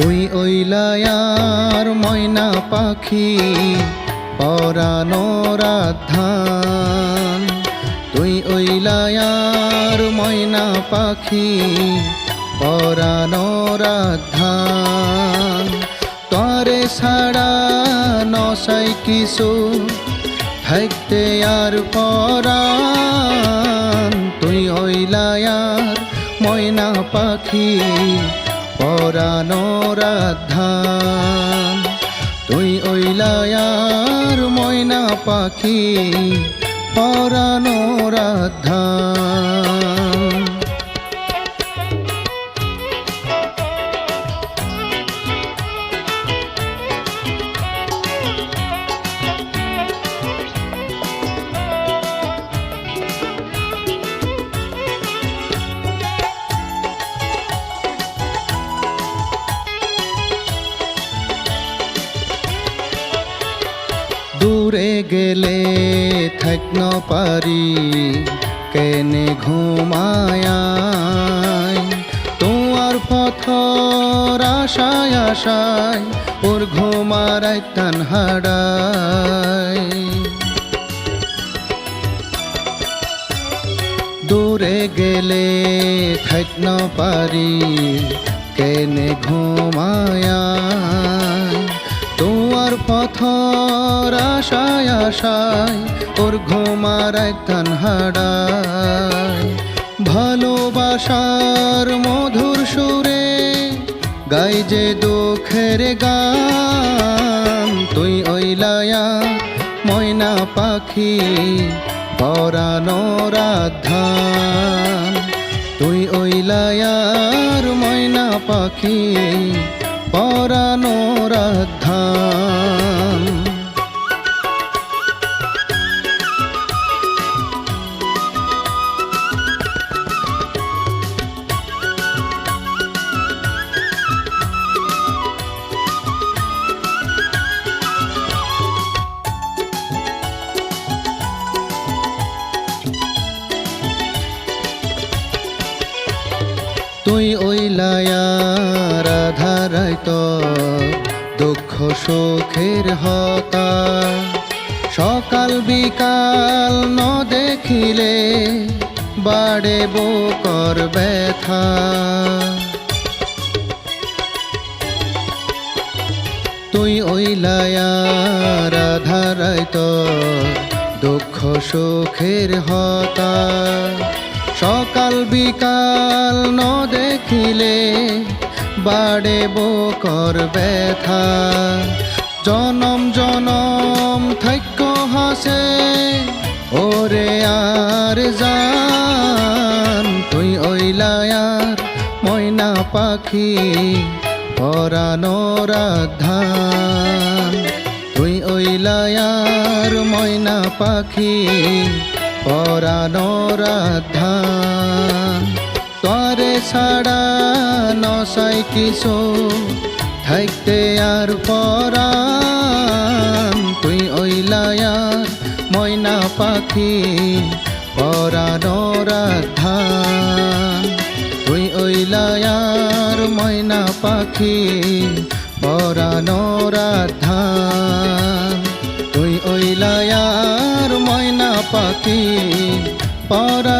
তুই ওইলায়ার ময়না পাখি, পরানোর ধান তুই ওইলায়ার ময়না পাখি, পরানোর ধান তরে ছাড়া নসাই কিছু থাকতে আর পরান তুই হইলায়ার ময়না পাখি পরানোর রাধান তুই ওইলায়ার ময়না পাখি পরানো ধান দূরে গেলে থাক ন পারি, কেনে ঘুমায় তোমার পথর আশায় আশায়, ওর ঘুমার তান হাডায় দূরে গেলে থাক ন পারি, কেনে ঘুমায় তোমার পথর আশায় আশায়, ওর ঘুমার একখান হাডায় ভালোবাসার মধুর সুরে গাই যে দুঃখের গান। তুই ওইলায়া ময়না পাখি পরানোর ধান তুই ওইলায়ার ময়না পাখি পরানোর ধান তুই ওই লায়ার আধারাই তো দুঃখ সুখের হতা। সকাল বিকাল ন দেখিলে বাড়ে বকর ব্যথা। তুই ওই লায়ার আধারাই তো দুঃখ সুখের হতা। সকাল বিকাল ন দেখিলে বাড়ে বকর ব্যথা। জনম জনম থাক্য হাসে, ওরে আর জান, তুই ওইলায়ার ময়না পাখি পরানোর ধান তুই ওইলায়ার ময়না পাখি পরানোর ধান তরে ছাড়া নসাই কিছু থাকতে আর পরান তুই ওইলায়ার ময়না পাখি পরানোর ধান তুই ওইলায়ার ময়না পাখি পরানোর ধান পাখি পরানো